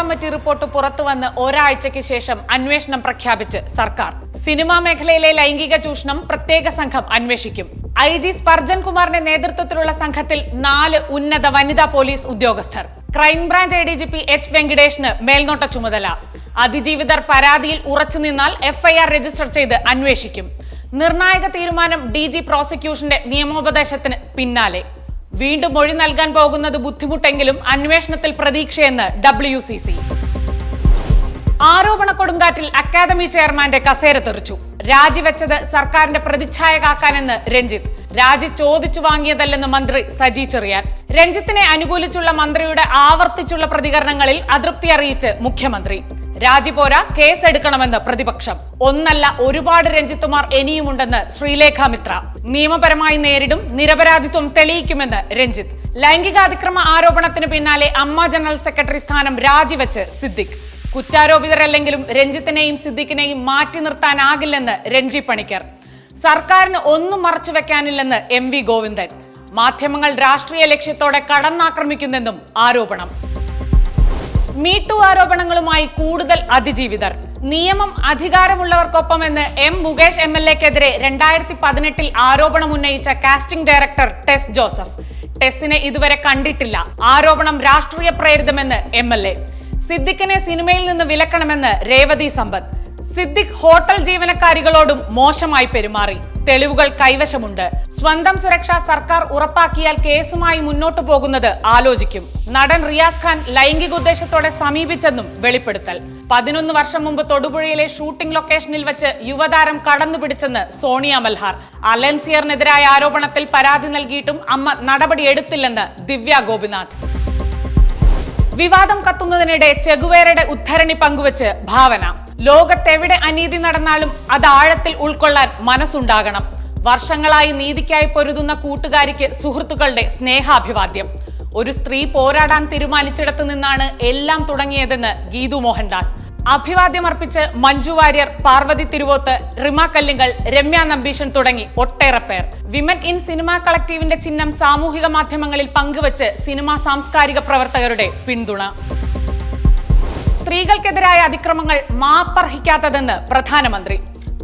Committee report പുറത്തുവന്ന് ഒരാഴ്ചയ്ക്ക് ശേഷം അന്വേഷണം പ്രഖ്യാപിച്ച് സർക്കാർ. സിനിമാ മേഖലയിലെ ലൈംഗിക ചൂഷണം പ്രത്യേക സംഘം അന്വേഷിക്കും. ഐ ജി സ്പർജൻ കുമാറിന്റെ നേതൃത്വത്തിലുള്ള സംഘത്തിൽ നാല് ഉന്നത വനിതാ പോലീസ് ഉദ്യോഗസ്ഥർ. Crime branch A D G P H വെങ്കടേഷിന് മേൽനോട്ട ചുമതല. അതിജീവിതർ പരാതിയിൽ ഉറച്ചുനിന്നാൽ എഫ്ഐആർ രജിസ്റ്റർ ചെയ്ത് അന്വേഷിക്കും. നിർണായക തീരുമാനം ഡി ജി പ്രോസിക്യൂഷന്റെ നിയമോപദേശത്തിന് പിന്നാലെ. വീണ്ടും മൊഴി നൽകാൻ പോകുന്നത് ബുദ്ധിമുട്ടെങ്കിലും അന്വേഷണത്തിൽ പ്രതീക്ഷയെന്ന് ഡബ്ല്യു സി സി ആരോപണ കൊടുങ്കാറ്റിൽ അക്കാദമി ചെയർമാന്റെ കസേര തെറിച്ചു. രാജിവെച്ചത് സർക്കാരിന്റെ പ്രതിച്ഛായ കാക്കാനെന്ന് രഞ്ജിത്ത്. രാജി ചോദിച്ചു വാങ്ങിയതല്ലെന്ന് മന്ത്രി സജി ചെറിയാൻ. രഞ്ജിത്തിനെ അനുകൂലിച്ചുള്ള മന്ത്രിയുടെ ആവർത്തിച്ചുള്ള പ്രതികരണങ്ങളിൽ അതൃപ്തി അറിയിച്ച് മുഖ്യമന്ത്രി. രാജി പോരാ കേസ് എടുക്കണമെന്ന് പ്രതിപക്ഷം. ഒന്നല്ല ഒരുപാട് രഞ്ജിത്തുമാർ ഇനിയുമുണ്ടെന്ന് ശ്രീലേഖ മിത്ര. നിയമപരമായി നേരിടും നിരപരാധിത്വം തെളിയിക്കുമെന്ന് രഞ്ജിത്ത്. ലൈംഗികാതിക്രമ ആരോപണത്തിന് പിന്നാലെ അമ്മ ജനറൽ സെക്രട്ടറി സ്ഥാനം രാജിവെച്ച് സിദ്ദിഖ്. കുറ്റാരോപിതരല്ലെങ്കിലും രഞ്ജിത്തിനെയും സിദ്ദിഖിനെയും മാറ്റി നിർത്താനാകില്ലെന്ന് രഞ്ജി പണിക്കർ. സർക്കാരിന് ഒന്നും മറച്ചു വെക്കാനില്ലെന്ന് എം വി ഗോവിന്ദൻ. മാധ്യമങ്ങൾ രാഷ്ട്രീയ ലക്ഷ്യത്തോടെ കടന്നാക്രമിക്കുന്നെന്നും ആരോപണം. മീട്ടു ആരോപണങ്ങളുമായി കൂടുതൽ അതിജീവിതർ. നിയമം അധികാരമുള്ളവർക്കൊപ്പം എന്ന് എം മുകേഷ് എം എൽ എക്കെതിരെ രണ്ടായിരത്തി പതിനെട്ടിൽ ആരോപണം ഉന്നയിച്ച കാസ്റ്റിംഗ് ഡയറക്ടർ ടെസ് ജോസഫ്. ടെസ്സിനെ ഇതുവരെ കണ്ടിട്ടില്ല. ആരോപണം രാഷ്ട്രീയ പ്രേരിതമെന്ന് എം എൽ എ. സിദ്ദിഖിനെ സിനിമയിൽ നിന്ന് വിലക്കണമെന്ന് രേവതി സമ്പത്ത്. സിദ്ദിഖ് ഹോട്ടൽ ജീവനക്കാരികളോടും മോശമായി പെരുമാറി. തെളിവുകൾ കൈവശമുണ്ട്. സ്വന്തം സുരക്ഷ സർക്കാർ ഉറപ്പാക്കിയാൽ കേസുമായി മുന്നോട്ടു പോകുന്നത് ആലോചിക്കും. നടൻ റിയാസ് ഖാൻ ലൈംഗിക ഉദ്ദേശത്തോടെ സമീപിച്ചെന്നും വെളിപ്പെടുത്തൽ. പതിനൊന്ന് വർഷം മുമ്പ് തൊടുപുഴയിലെ ഷൂട്ടിംഗ് ലൊക്കേഷനിൽ വെച്ച് യുവതാരം കടന്നുപിടിച്ചെന്ന് സോണിയ മൽഹാർ. അലൻസിയറിനെതിരായ ആരോപണത്തിൽ പരാതി നൽകിയിട്ടും അമ്മ നടപടിയെടുത്തില്ലെന്ന് ദിവ്യ ഗോപിനാഥ്. വിവാദം കത്തുന്നതിനിടെ ചെഗുവേരയുടെ ഉദ്ധരണി പങ്കുവച്ച് ഭാവന. ലോകത്തെവിടെ അനീതി നടന്നാലും അത് ആഴത്തിൽ ഉൾക്കൊള്ളാൻ മനസ്സുണ്ടാകണം. വർഷങ്ങളായി നീതിക്കായി പൊരുതുന്ന കൂട്ടുകാരിക്ക് സുഹൃത്തുക്കളുടെ സ്നേഹാഭിവാദ്യം. ഒരു സ്ത്രീ പോരാടാൻ തീരുമാനിച്ചിടത്തു നിന്നാണ് എല്ലാം തുടങ്ങിയതെന്ന് ഗീതു മോഹൻദാസ്. അഭിവാദ്യം അർപ്പിച്ച് മഞ്ജു വാര്യർ പാർവതി തിരുവോത്ത് റിമ കല്ലിങ്കൽ രമ്യ നമ്പീഷൻ തുടങ്ങി ഒട്ടേറെ പേർ വിമൻ ഇൻ സിനിമ കളക്റ്റീവിന്റെ ചിഹ്നം സാമൂഹിക മാധ്യമങ്ങളിൽ പങ്കുവച്ച് സിനിമാ സാംസ്കാരിക പ്രവർത്തകരുടെ പിന്തുണ. സ്ത്രീകൾക്കെതിരായ അതിക്രമങ്ങൾ മാപ്പർഹിക്കാത്തതെന്ന് പ്രധാനമന്ത്രി.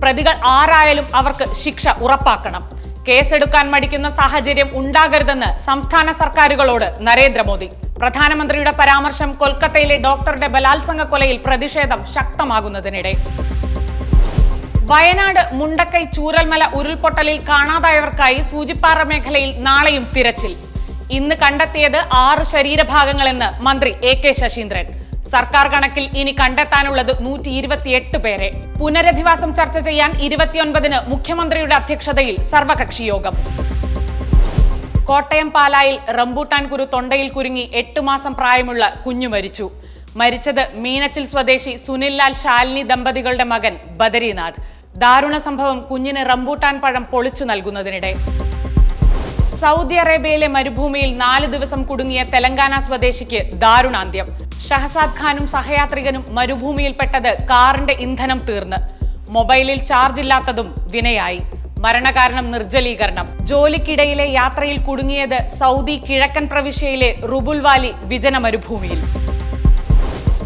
പ്രതികൾ ആരായാലും അവർക്ക് ശിക്ഷ ഉറപ്പാക്കണം. കേസെടുക്കാൻ മടിക്കുന്ന സാഹചര്യം ഉണ്ടാകരുതെന്ന് സംസ്ഥാന സർക്കാരുകളോട് നരേന്ദ്രമോദി. പ്രധാനമന്ത്രിയുടെ പരാമർശം കൊൽക്കത്തയിലെ ഡോക്ടറുടെ ബലാത്സംഗ കൊലയിൽ പ്രതിഷേധം ശക്തമാകുന്നതിനിടെ. വയനാട് മുണ്ടക്കൈ ചൂരൽമല ഉരുൾപൊട്ടലിൽ കാണാതായവർക്കായി സൂചിപ്പാറ മേഖലയിൽ നാളെയും തിരച്ചിൽ. ഇന്ന് കണ്ടെത്തിയത് ആറ് ശരീരഭാഗങ്ങളെന്ന് മന്ത്രി എ കെ ശശീന്ദ്രൻ. സർക്കാർ കണക്കിൽ ഇനി കണ്ടെത്താനുള്ളത് നൂറ്റി ഇരുപത്തിയെട്ട് പേരെ. പുനരധിവാസം ചർച്ച ചെയ്യാൻ ഇരുപത്തിയൊൻപതിന് മുഖ്യമന്ത്രിയുടെ അധ്യക്ഷതയിൽ സർവകക്ഷി യോഗം. കോട്ടയം പാലായിൽ റംബൂട്ടാൻ കുരു തൊണ്ടയിൽ കുരുങ്ങി എട്ട് മാസം പ്രായമുള്ള കുഞ്ഞു മരിച്ചു. മരിച്ചത് മീനച്ചിൽ സ്വദേശി സുനിൽ ലാൽ ശാലിനി ദമ്പതികളുടെ മകൻ ബദരിനാഥ്. ദാരുണ സംഭവം കുഞ്ഞിന് റംബൂട്ടാൻ പഴം പൊളിച്ചു നൽകുന്നതിനിടെ. സൗദി അറേബ്യയിലെ മരുഭൂമിയിൽ നാല് ദിവസം കുടുങ്ങിയ തെലങ്കാന സ്വദേശിക്ക് ദാരുണാന്ത്യം. ഷഹസാദ് ഖാനും സഹയാത്രികനും മരുഭൂമിയിൽപ്പെട്ടത് കാറിന്റെ ഇന്ധനം തീർന്ന്. മൊബൈലിൽ ചാർജ് ഇല്ലാത്തതും വിനയായി. മരണകാരണം നിർജലീകരണം. ജോലിക്കിടയിലെ യാത്രയിൽ കുടുങ്ങിയത് സൗദി കിഴക്കൻ പ്രവിശ്യയിലെ റുബുൽവാലി വിജന മരുഭൂമിയിൽ.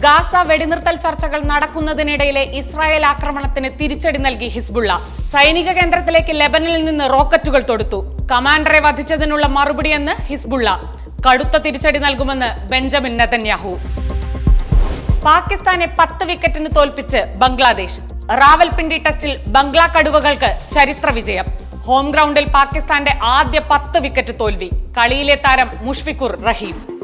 ഗാസ വെടിനിർത്തൽ ചർച്ചകൾ നടക്കുന്നതിനിടയിലെ ഇസ്രായേൽ ആക്രമണത്തിന് തിരിച്ചടി നൽകി ഹിസ്ബുള്ള. സൈനിക കേന്ദ്രത്തിലേക്ക് ലെബനിൽ നിന്ന് റോക്കറ്റുകൾ തൊടുത്തു. കമാൻഡറെ വധിച്ചതിനുള്ള മറുപടിയെന്ന് ഹിസ്ബുള്ള. കടുത്ത തിരിച്ചടി നൽകുമെന്ന് ബെഞ്ചമിൻ നെതന്യാഹു. പാകിസ്ഥാനെ പത്ത് വിക്കറ്റിന് തോൽപ്പിച്ച് ബംഗ്ലാദേശ്. റാവൽപിണ്ടി ടെസ്റ്റിൽ ബംഗ്ലാ കടുവകൾക്ക് ചരിത്ര വിജയം. ഹോം ഗ്രൗണ്ടിൽ പാകിസ്ഥാന്റെ ആദ്യ പത്ത് വിക്കറ്റ് തോൽവി. കളിയിലെ താരം മുഷ്ഫിഖുർ റഹീം.